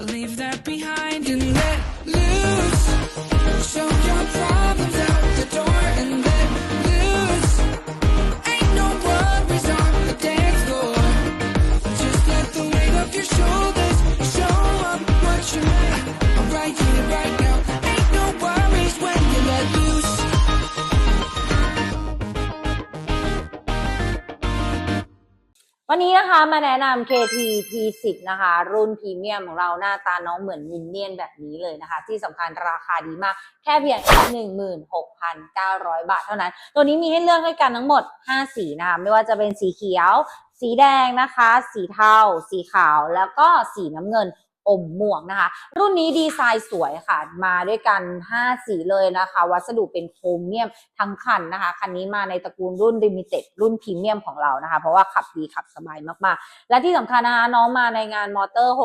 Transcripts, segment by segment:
Leave that behind and let loose. Show your problems out the door and let loose. Ain't no worries on the dance floor. Just let the weight of your shoulders show up what you're right here, right now. วันนี้นะคะมาแนะนำ KT T10 นะคะ รุ่นพรีเมียมของเราหน้าตาน้องเหมือนมินเนี่ยนแบบนี้เลยนะคะ ที่สำคัญราคาดีมาก แค่เพียง 16,900 บาทเท่านั้น ตัวนี้มีให้เลือกให้กันทั้งหมด 5 สีนะคะ ไม่ว่าจะเป็นสีเขียว สีแดงนะคะ สีเทา สีขาวแล้วก็สีน้ำเงิน อมม่วงนะคะ รุ่นนี้ดีไซน์สวยค่ะ มาด้วยกัน 5 สีเลยนะคะ วัสดุเป็นโครเมียมทั้งคันนะคะ คันนี้มาในตระกูลรุ่น Limited รุ่นพรีเมียมของเรานะคะ เพราะว่าขับดีขับสบายมากๆ และที่สำคัญนะคะ น้องมาในงานมอเตอร์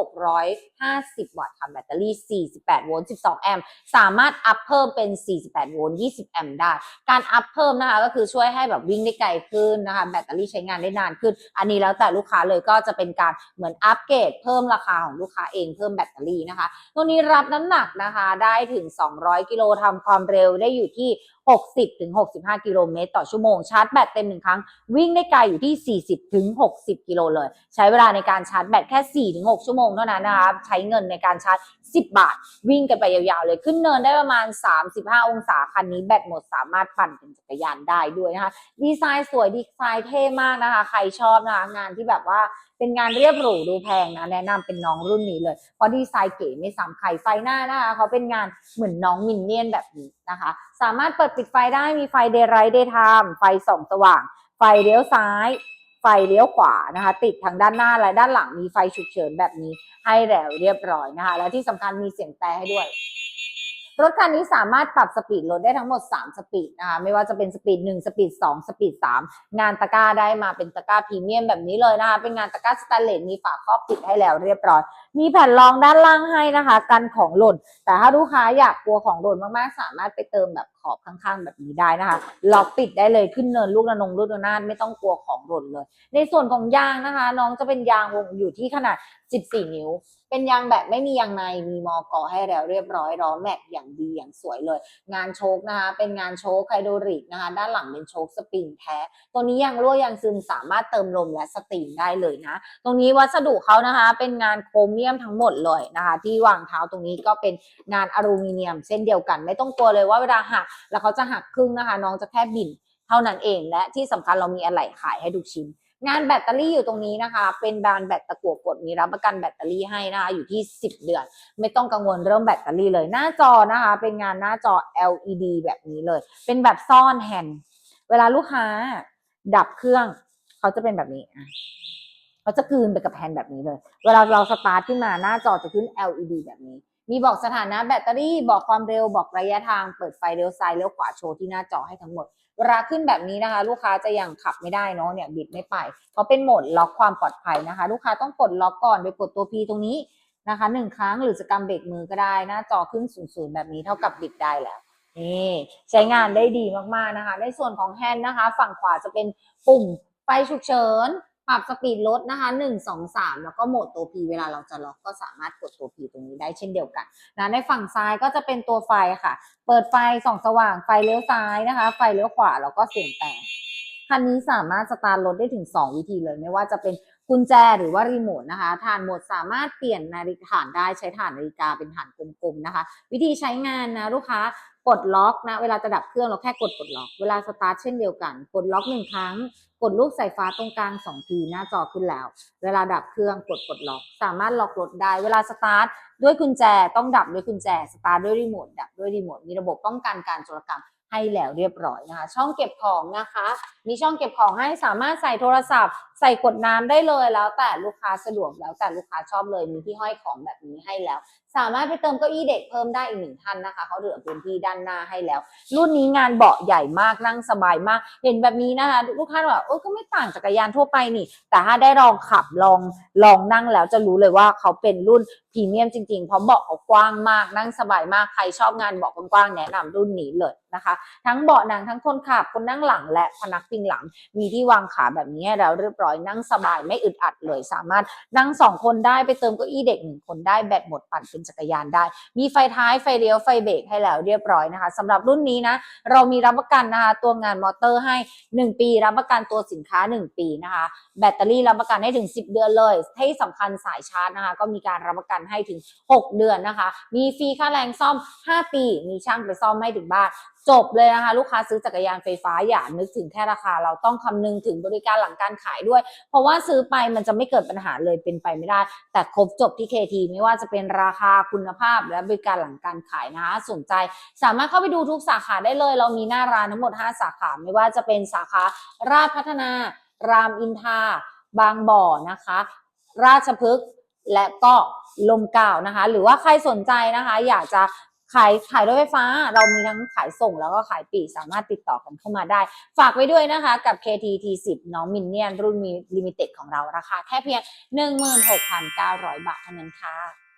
650 วัตต์ค่ะแบตเตอรี่ 48 โวลต์ 12 แอมป์สามารถอัพเพิ่มเป็น 48 โวลต์ 20 แอมป์ได้ การอัพเพิ่มนะคะก็คือช่วยให้แบบวิ่งได้ไกลขึ้นนะคะ แบตเตอรี่ใช้งานได้นานขึ้น อันนี้แล้วแต่ลูกค้าเลยก็จะเป็นการเหมือนอัปเกรดเพิ่มราคาของลูกค้าเองเพิ่มแบตเตอรี่นะคะ ตัวนี้รับน้ำหนักนะคะได้ถึง 200 กิโลทำความเร็วได้อยู่ที่ 60ถึง65 กิโลเมตรต่อชั่วโมง ชาร์จแบตเต็มหนึ่งครั้ง วิ่งได้ไกลอยู่ที่ 40ถึง60 กิโลเลย ใช้เวลาในการชาร์จแบตแค่4ถึง6ชั่วโมงเท่านั้นนะคะใช้เงินในการชาร์จ 10 บาท วิ่งกันไปยาวๆเลยขึ้นเนินได้ประมาณ 35 องศาคันนี้แบตหมดสามารถปั่นเป็นจักรยานได้ด้วยนะคะดีไซน์สวยดีไซน์เท่มากนะคะ ใครชอบนะคะงานที่แบบว่าเป็นงานเรียบหรูดูแพงนะแนะนำเป็นน้องรุ่นนี้เลยเพราะดีไซน์เก๋ไม่ซ้ำใครไฟหน้านะคะเขาเป็นงานเหมือนน้องมินเนี่ยนแบบนี้ นะคะ สามารถเปิดปิดไฟได้มีไฟเดย์ไรเดย์ทามไฟส่องสว่าง ไฟเลี้ยวซ้าย ไฟเลี้ยวขวานะคะ ติดทางด้านหน้าและด้านหลังมีไฟฉุกเฉินแบบนี้ให้แล้วเรียบร้อยนะคะ และที่สำคัญมีเสียงแตรให้ด้วย รถคันนี้สามารถปรับสปีดรถได้ทั้งหมด 3 สปีดนะคะไม่ว่าจะเป็นสปีด 1 สปีด 2 สปีด 3 งานตะกร้าได้มาเป็นตะกร้าพรีเมียมแบบนี้เลยนะคะ เป็นงานตะกร้าสแตนเลสมีฝาครอบปิดให้แล้วเรียบร้อย มีแผ่นรองด้านล่างให้นะคะ กันของหล่น แต่ถ้าลูกค้าอยากกลัวของหล่นมากๆ สามารถไปเติมแบบขอบข้างๆ แบบนี้ได้นะคะล็อกปิดได้เลยขึ้นเนินลูกระนงลูกระนาดไม่ต้องกลัวของหล่นเลย ในส่วนของยางนะคะ น้องจะเป็นยางวงอยู่ที่ขนาด 14 นิ้ว เป็นยางแบบไม่มียางในมีมอกอให้แล้วเรียบร้อยล้อแม็กอย่างดีอย่างสวยเลย งานโชคนะคะ เป็นงานโชคไฮโดริกนะคะ ด้านหลังเป็นโชคสปริงแท้ ตัวนี้ยางรั่วยางซึมสามารถเติมลมและสตรีมได้เลยนะ ตรงนี้วัสดุเขานะคะ เป็นงานโครเมียมทั้งหมดเลยนะคะ ที่วางเท้าตรงนี้ก็เป็นงานอลูมิเนียม เช่นเดียวกัน ไม่ต้องกลัวเลยว่าเวลาหักแล้วเขาจะหักครึ่งนะคะ น้องจะแค่บินเท่านั้นเองและที่สำคัญเรามีอะไหล่ขายให้ทุกชิ้น งานแบตเตอรี่อยู่ตรงนี้นะคะ เป็นแบรนด์แบตตะกั่วกดมีรับประกันแบตเตอรี่ให้นะคะอยู่ที่ 10 เดือน ไม่ต้องกังวลเรื่องแบตเตอรี่เลยหน้าจอนะคะ เป็นงานหน้าจอ LED แบบนี้เลย เป็นแบบซ่อนแฮนด์เวลาลูกค้าดับเครื่องเขาจะเป็นแบบนี้อะเขาจะคืนไปกับแฮนด์แบบนี้เลย เวลาเราสตาร์ทขึ้นมาหน้าจอจะขึ้น LED แบบนี้ มีบอกสถานะแบตเตอรี่บอกความเร็วบอกระยะทางเปิดไฟเลี้ยวซ้ายเลี้ยวขวาโชว์ที่หน้าจอให้ทั้งหมด เวลาขึ้นแบบนี้นะคะ ลูกค้าจะยังขับไม่ได้เนาะเนี่ยบิดไม่ไป เพราะเป็นโหมดล็อกความปลอดภัยนะคะ ลูกค้าต้องกดล็อกก่อนโดยกดตัว P ตรงนี้นะคะหนึ่งครั้งหรือจะกำเบรกมือก็ได้ หน้าจอขึ้นสูงๆแบบนี้เท่ากับบิดได้แล้วนี่ใช้งานได้ดีมากๆนะคะ ในส่วนของแฮนด์นะคะ ฝั่งขวาจะเป็นปุ่มไฟฉุกเฉิน ปรับสปีดรถนะคะ1 2 3 แล้วก็โหมดตัว P เวลาเราจะล็อกก็สามารถกดตัว P ตรงนี้ได้เช่นเดียวกันนะในฝั่งซ้ายก็จะเป็นตัวไฟค่ะ เปิดไฟส่องสว่างไฟเลี้ยวซ้ายนะคะ ไฟเลี้ยวขวาแล้วก็เสียงแต่คันนี้สามารถสตาร์ทรถได้ถึง 2 วิธีเลย ไม่ว่าจะเป็น กุญแจหรือว่ารีโมทนะคะฐานโหมดสามารถเปลี่ยนนาฬิกาฐานได้ใช้ฐานนาฬิกาเป็นฐานกลมๆนะคะ วิธีใช้งานนะลูกค้าปลดล็อกนะเวลาจะดับเครื่องเราแค่กดปลดล็อกเวลาสตาร์ทเช่นเดียวกัน กดล็อกหนึ่งครั้ง กดลูกสายฟ้าตรงกลางสองทีหน้าจอขึ้นแล้ว เวลาดับเครื่องกดปลดล็อก สามารถล็อกรถได้ เวลาสตาร์ทด้วยกุญแจต้องดับด้วยกุญแจสตาร์ทด้วยรีโมทดับด้วยรีโมทมีระบบป้องกันการโจรกรรม ให้แล้วเรียบร้อยนะคะ ช่องเก็บของนะคะ มีช่องเก็บของให้สามารถใส่โทรศัพท์ ใส่กดน้ำได้เลยแล้วแต่ลูกค้าสะดวกแล้วแต่ลูกค้าชอบเลยมีที่ห้อยของแบบนี้ให้แล้ว สามารถไปเติมเก้าอี้เด็กเพิ่มได้อีกหนึ่งท่านนะคะเขาเหลือพื้นที่ด้านหน้าให้แล้ว รุ่นนี้งานเบาะใหญ่มากนั่งสบายมาก เห็นแบบนี้นะคะลูกค้าแบบเออก็ไม่ต่างจักรยานทั่วไปนี่ แต่ถ้าได้ลองขับลองลองนั่งแล้วจะรู้เลยว่าเขาเป็นรุ่นพรีเมียมจริงๆเพราะเบาะเขากว้างมากนั่งสบายมากใครชอบงานเบาะกว้างๆแนะนำรุ่นนี้เลยนะคะ ทั้งเบาะหนังทั้งคนขับคนนั่งหลังและพนักพิงหลัง มีที่วางขาแบบนี้ให้แล้วเรียบร้อยร้อยนั่งสบายไม่อึดอัดเลย สามารถนั่งสองคนได้ไปเติมเก้าอี้เด็กหนึ่งคนได้แบตหมดปั่นเป็นจักรยานได้ มีไฟท้ายไฟเลี้ยวไฟเบรกให้แล้วเรียบร้อยนะคะสำหรับรุ่นนี้นะเรามีรับประกันนะคะตัวงานมอเตอร์ให้ 1 ปี รับประกันตัวสินค้า 1 ปีนะคะแบตเตอรี่รับประกันให้ถึง 10 เดือนเลยที่สำคัญสายชาร์จนะคะก็มีการรับประกันให้ถึง 6 เดือนนะคะ มีฟรีค่าแรงซ่อม 5 ปี มีช่างไปซ่อมให้ถึงบ้านจบเลยนะคะ ลูกค้าซื้อจักรยานไฟฟ้าอย่านึกถึงแค่ราคา เราต้องคำนึงถึงบริการหลังการขายด้วย เพราะว่าซื้อไปมันจะไม่เกิดปัญหาเลยเป็นไปไม่ได้ แต่ครบจบที่ KT ไม่ว่าจะเป็นราคาคุณภาพและบริการหลังการขายนะคะสนใจ สามารถเข้าไปดูทุกสาขาได้เลย เรามีหน้าร้านทั้งหมด 5 สาขาไม่ว่าจะเป็นสาขาราชพัฒนา รามอินทาบางบ่อนะคะ ราชพฤกษ์และก็ลมเกล้าวนะคะ หรือว่าใครสนใจนะคะ อยากจะ ขายขายรถไฟฟ้า เรามีทั้งขายส่งแล้วก็ขายปีกสามารถติดต่อกันเข้ามาได้ ฝากไว้ด้วยนะคะกับ KTT 10น้องมินเนี่ยนรุ่นมีลิมิเต็ดของเราราคาแค่เพียง 16,900 บาทเท่านั้นค่ะ